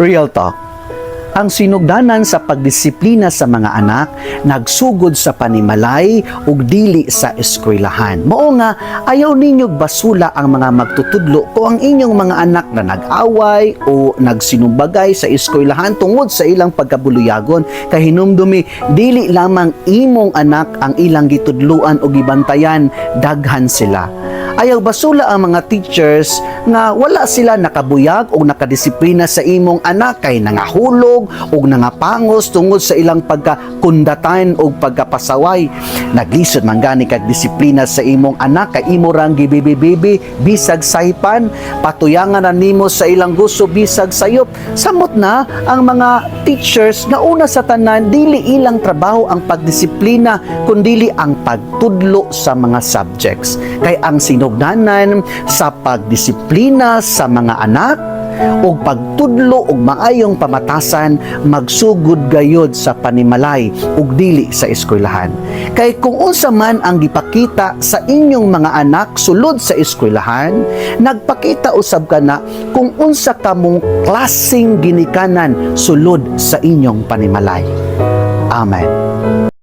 Real talk. Ang sinugdanan sa pagdisiplina sa mga anak nagsugod sa panimalay ug dili sa eskwelahan. Mao nga ayaw ninyo basula ang mga magtutudlo kung ang inyong mga anak na nag-away o nagsinumbagay sa eskwelahan tungod sa ilang pagkabuluyagon kay hinumdumi dili lamang imong anak ang ilang gitudluan o gibantayan daghan sila ayaw basula ang mga teachers nga wala sila nakabuyag o nakadisiplina sa imong anak kay nangahulog o nangapangos tungod sa ilang pagkakundatan o pagkapasaway. Naglisod man gani kag disiplina sa imong anak kay imo rang gibibibibi bisag saypan patuyangan na nimo sa ilang gusto bisag sayop. Samot na ang mga teachers nga una sa tanan dili ilang trabaho ang pagdisiplina kundili ang pagtudlo sa mga subjects. Kay ang sinugdanan sa pagdisiplina sa mga anak o pagtudlo og maayong pamatasan magsugod gayod sa panimalay ug dili sa eskwelahan. Kay kung unsa man ang gipakita sa inyong mga anak sulod sa eskwelahan, nagpakita usab kana kung unsa kamong klasing ginikanan sulod sa inyong panimalay. Amen.